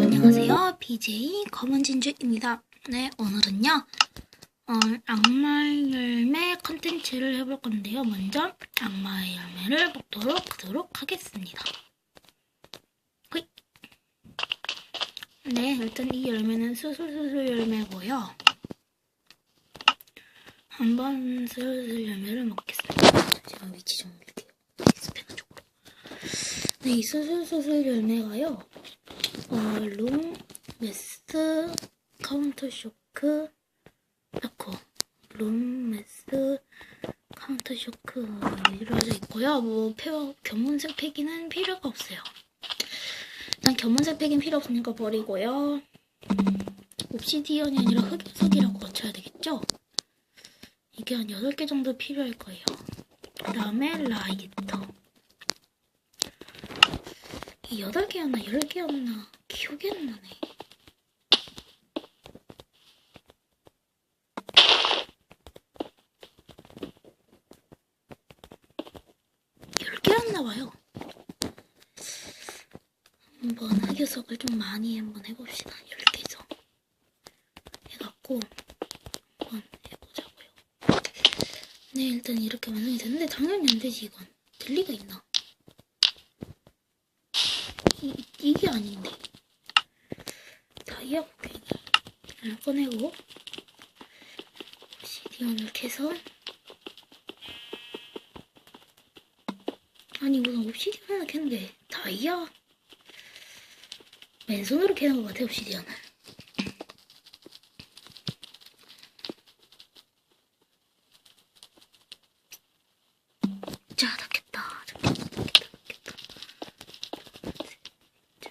안녕하세요. BJ 검은진주입니다. 네, 오늘은요, 어, 악마의 열매 컨텐츠를 해볼 건데요. 먼저 악마의 열매를 먹도록 하도록 하겠습니다. 호잇. 네, 일단 이 열매는 수술수술 열매고요. 한번 수술수술 열매를 먹겠습니다. 제가 위치 좀옮길게요. 스페너 쪽으로. 네, 이 수술수술 열매가요. 어, 룸, 메스, 카운터 쇼크, 에코, 룸, 메스, 카운터 쇼크 이루어져 있고요. 뭐 견문색 패기는 필요가 없어요. 일단 견문색 패기는 필요 없으니까 버리고요. 옵시디언이 아니라 흑요석이라고 맞춰야 되겠죠? 이게 한 8개 정도 필요할 거예요. 그 다음에 라이터. 이 8개였나 10개였나 기억이 안 나네. 열 개였나 봐요. 한번 흑요석을 좀 많이 한번 해봅시다. 10개죠. 해갖고 한번 해보자고요. 네, 일단 이렇게 완성이 됐는데 당연히 안 되지 이건. 될 리가 있나? 이, 이게 아닌데. 다이아 곡괭이를 꺼내고, 시디언을 캐서, 아니, 무슨 옵시디언 하나 캤는데, 다이아? 맨손으로 캐는 것 같아, 옵시디언은. 자, 다 캤다. 다 캤다, 다 캤다, 다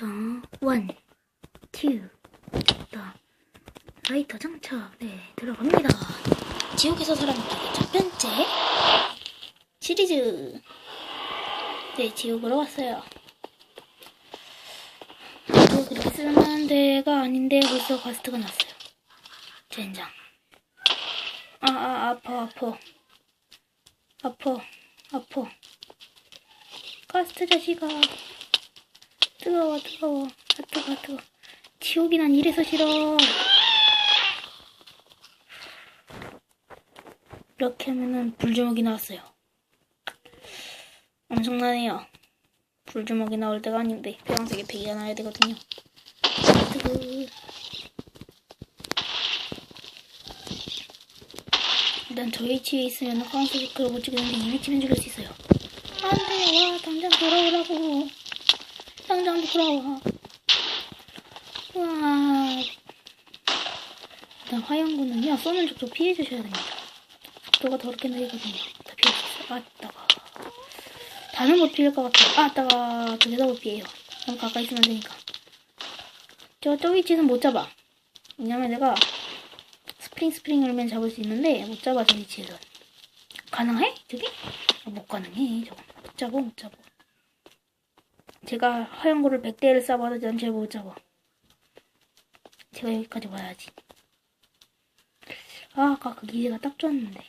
자, 원, 투, 다 라이터 장착. 네, 들어갑니다. 지옥에서 살아남기 첫 번째 시리즈. 네, 지옥으로 왔어요. 또 그렇게 쓰는 데가 아닌데 벌써 과스트가 났어요. 젠장. 아, 아, 아파, 아파. 아파, 아파. 가스트 자식아. 뜨거워, 뜨거워. 아, 뜨거워, 뜨거워. 지옥이 난 이래서 싫어. 이렇게 하면은 불주먹이 나왔어요. 엄청나네요. 불주먹이 나올 때가 아닌데, 폐광색의 배기가 나야 되거든요. 뜨거 일단 저 위치에 있으면 파란색 그걸 못 찍는데 이 위치는 죽일 수 있어요. 안 돼, 와, 당장 돌아오라고. 당장 돌아와. 와. 일단 화염구는요, 쏘는 쪽도 피해주셔야 됩니다. 속도가 더럽게 느리거든요. 다 피해주세요. 아, 따가. 다는 못 피할 것 같아요. 아, 따가. 저기서 못 피해요. 너무 가까이 있으면 안 되니까. 저, 저 위치는 못 잡아. 왜냐면 내가 스프링 스프링 열면 잡을 수 있는데 못 잡아 저 위치에서 가능해? 저기? 어, 못 가능해 저거 못 잡아 못 잡아 제가 화염고를 100대를 쏴봐도 전 제가 못 잡아 제가 여기까지 와야지 아 아까 그 기세가 딱 좋았는데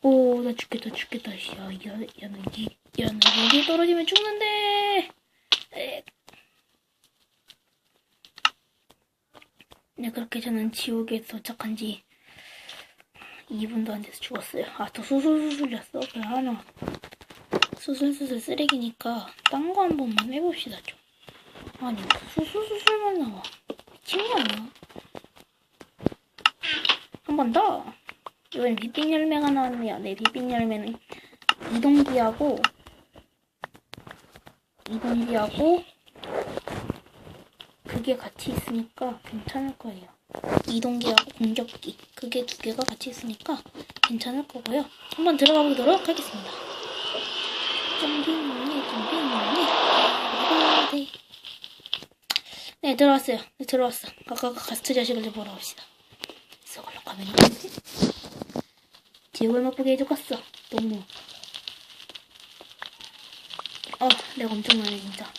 오 나 죽겠다 죽겠다 씨. 야, 야, 야, 너 여기 야, 너 여기 떨어지면 죽는데 에. 네, 그렇게 저는 지옥에 도착한 지 2분도 안 돼서 죽었어요. 아, 또 수술수술이었어? 그래, 하나. 수술수술 쓰레기니까, 딴 거 한 번만 해봅시다, 좀. 아니, 수술수술만 나와. 미친 거 아니야? 한 번 더! 이번엔 빛빛 열매가 나왔네요. 네, 빛빛 열매는 이동기하고, 이동기하고, 그게 같이 있으니까 괜찮을 거예요. 이동기하고 공격기 그게 두 개가 같이 있으니까 괜찮을 거고요. 한번 들어가 보도록 하겠습니다. 좀비문이 좀비문이 네. 네 들어왔어요. 네, 들어왔어. 아까 그 가스트 자식을 좀 보러 옵시다. 저걸로 가면 있는데 지옥을 맛보게 해줘갔어. 너무 어, 렉 엄청나네 진짜.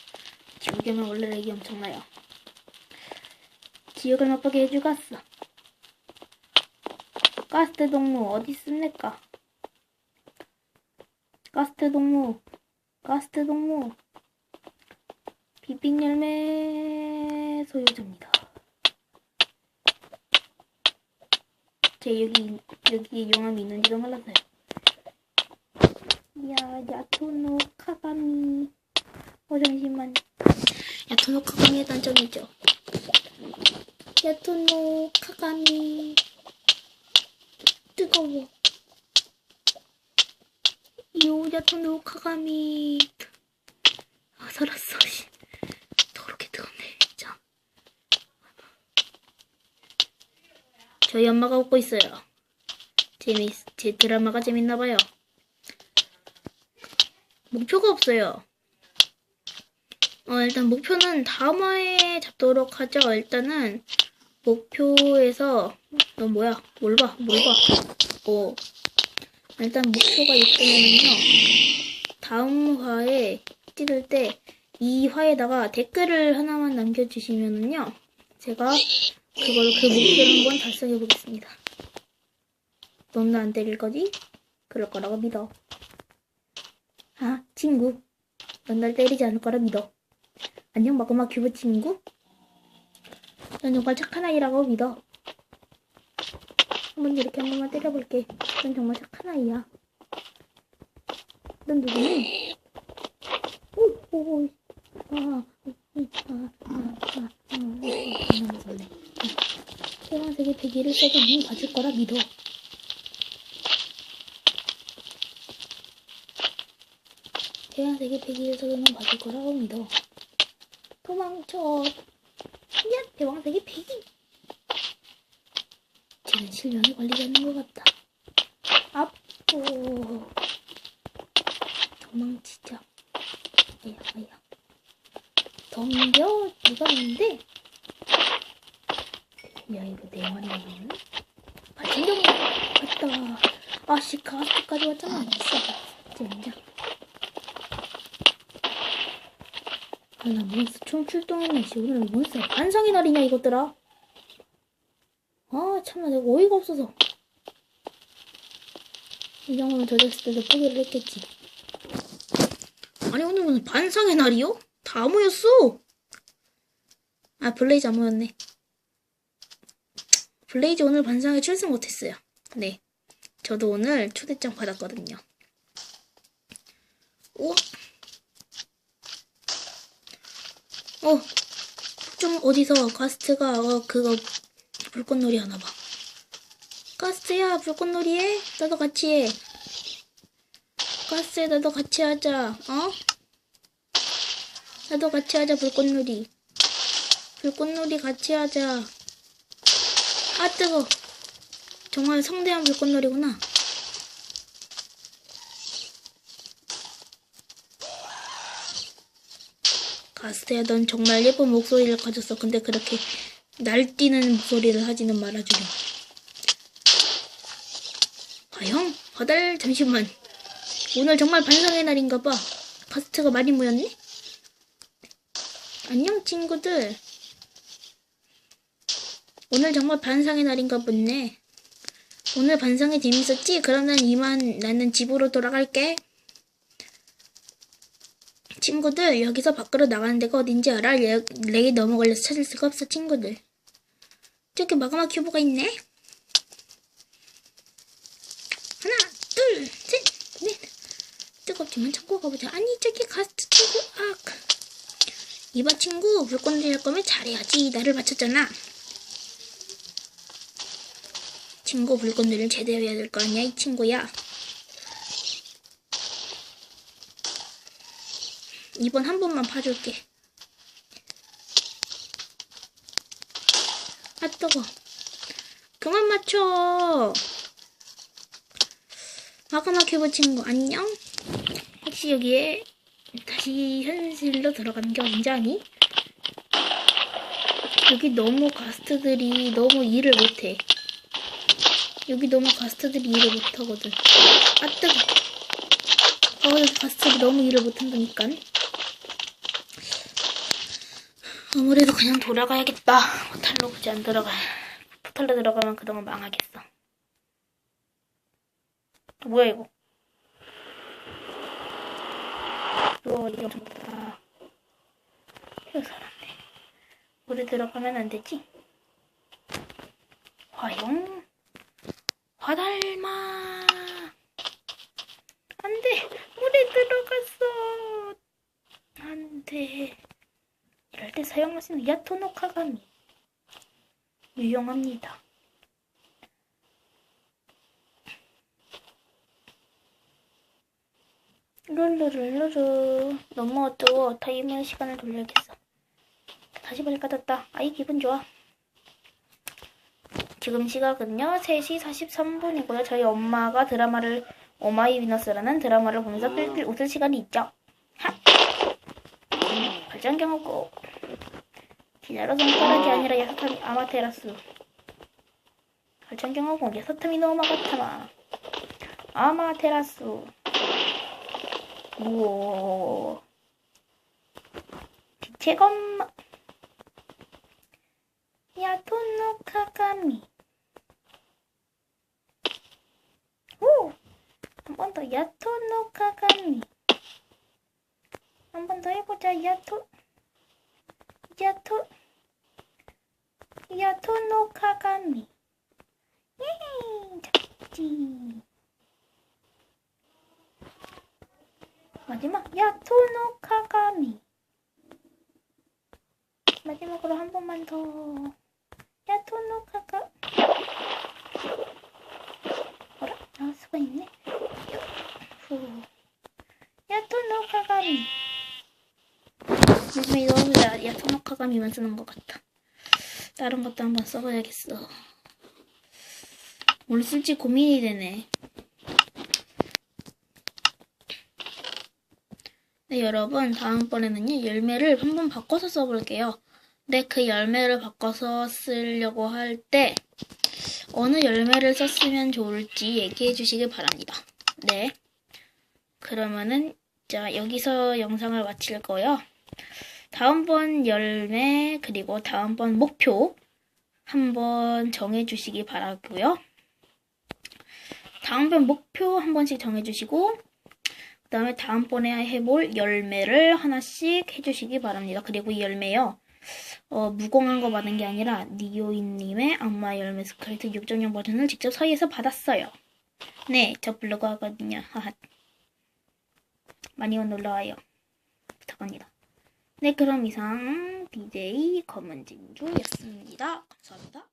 지옥에는 원래 렉이 엄청나요. 지옥을 맛보게 해주갔어. 가스트 동무 어디 있습니까? 가스트 동무. 가스트 동무. 비빙 열매 소유자입니다. 제 여기 여기 용암이 있는지도 몰랐어요. 야 야토노 카가미. 어 잠시만. 야토노 카가미의 단점이죠. 야토노 카가미. 뜨거워. 요 야토 노 카가미. 아 살았어. 씨. 더럽게 뜨겁네 진짜. 저희 엄마가 웃고 있어요. 재미 제 드라마가 재밌나 봐요. 목표가 없어요. 어 일단 목표는 다음화에 잡도록 하죠. 일단은 목표에서 너 뭐야? 뭘 봐? 뭘 봐? 어 일단 목표가 있으면요. 다음 화에 찍을 때 이 화에다가 댓글을 하나만 남겨주시면은요. 제가 그걸 그 목표를 한번 달성해 보겠습니다. 넌안 때릴 거지? 그럴 거라고 믿어. 아, 친구. 넌 날 때리지 않을 거라 믿어. 안녕, 마그마 큐브 친구. 넌 정말 착한 아이라고 믿어. 한번 이렇게 한 번만 때려볼게. 넌 정말 착한 아이야. 넌 누구니? 오, 오, 오. 아, 아, 아, 아, 세색의 베개를 써도 눈 봐줄 거라 믿어. 태양색의 배기에서도는 맞을 거라고 믿어. 도망쳐. 야, 대왕색의 배기. 7년이 걸리겠는 것 같다. 앞으로 도망치자. 아야, 아야. 덤벼 들어갔는데. 야 이거 내 말이 나오네 아 진정이 왔다. 아씨 가스까지 왔잖아. 진짜. 아, 젠장 아나 몬스 총출동했네. 씨 오늘은 몬스 반성의 날이냐 이것들아? 참나 내가 어이가 없어서 이 정도면 저랬을 때도 포기를 했겠지 아니 오늘 무슨 반상의 날이요? 다 모였어 아 블레이즈 안 모였네 블레이즈 오늘 반상에 출석 못했어요. 네. 저도 오늘 초대장 받았거든요. 우와. 어. 좀 어디서 가스트가 어 그거 불꽃놀이 하나 봐. 가스트야 불꽃놀이 해? 나도 같이 해. 가스트 나도 같이 하자. 어? 나도 같이 하자 불꽃놀이. 불꽃놀이 같이 하자. 아 뜨거. 정말 성대한 불꽃놀이구나. 가스테야 넌 정말 예쁜 목소리를 가졌어. 근데 그렇게 날뛰는 목소리를 하지는 말아주렴. 과형? 바달 잠시만. 오늘 정말 반성의 날인가 봐. 가스트가 많이 모였네? 안녕 친구들. 오늘 정말 반상의 날인가 보네. 오늘 반상이 재밌었지? 난 이만 나는 집으로 돌아갈게. 친구들 여기서 밖으로 나가는 데가 어딘지 알아? 렉, 렉이 너무 걸려서 찾을 수가 없어 친구들. 저기 마그마 큐브가 있네. 하나 둘셋넷 뜨겁지만 참고 가보자. 아니 저기 가스트 친구 아 이봐 친구 불꽃놀이 할 거면 잘해야지 나를 맞췄잖아. 친구 불꽃놀이를 제대로 해야 될 거 아니야 이 친구야. 이번 한 번만 봐줄게. 아 뜨거. 그만 맞춰. 마그마큐 붙인 거 안녕? 혹시 여기에 다시 현실로 들어가는 게 아니? 여기 너무 가스트들이 너무 일을 못해. 여기 너무 가스트들이 일을 못하거든. 아 뜨거. 아 여기 가스트들이 너무 일을 못한다니까. 아무래도 그냥 돌아가야겠다. 포탈로 굳이 안 들어가. 포탈로 들어가면 그동안 망하겠어. 뭐야 이거? 또 어디가 좋다. 이거 살았네. 물에 들어가면 안 되지? 화용, 화달마. 안 돼! 물에 들어갔어! 안 돼. 이럴 때 있는 야토노카가미. 유용합니다. 룰루룰루루. 너무 어두워. 타이머 시간을 돌려야겠어. 다시 빨리 까졌다. 아이, 기분 좋아. 지금 시각은요, 3시 43분이고요. 저희 엄마가 드라마를, 오마이 위너스라는 드라마를 보면서 낄낄 웃을 시간이 있죠. 하! 발전경 없고. 기다려 손가락이 아니라 야사탐이 아마테라스. 발전경 없고, 야사탐이 너무 마가타마. 아마테라스. 우와. 빛의 건마. 야토노 카가미. 오! 한 번 더 야토노 카가미. 한 번 더 해보자. 야토. 야토. 야토노 카가미. 예헤이. 잡지. 마지막 야토노 카가미. 마지막으로 한 번만 더. 야토노 카가. 어라? 나올 수가 있네. 후. 야토노 카가미. 요즘에 이거보다 야토노 카가미만 쓰는 것 같다. 다른 것도 한번 써봐야겠어. 오늘 쓸지 고민이 되네. 네, 여러분, 다음번에는요, 열매를 한번 바꿔서 써볼게요. 근데 그 열매를 바꿔서 쓰려고 할 때, 어느 열매를 썼으면 좋을지 얘기해 주시길 바랍니다. 네. 그러면은, 자, 여기서 영상을 마칠 거요. 다음번 열매, 그리고 다음번 목표 한번 정해 주시기 바라고요. 다음번 목표 한 번씩 정해 주시고, 그 다음에 다음번에 해볼 열매를 하나씩 해주시기 바랍니다. 그리고 이 열매요. 어, 무공한 거 받은 게 아니라 니오인님의 악마 열매 스크래트 6.0 버전을 직접 서희에서 받았어요. 네, 저 블로그 하거든요. 많이 놀러와요. 부탁합니다. 네, 그럼 이상 DJ 검은진주였습니다. 감사합니다.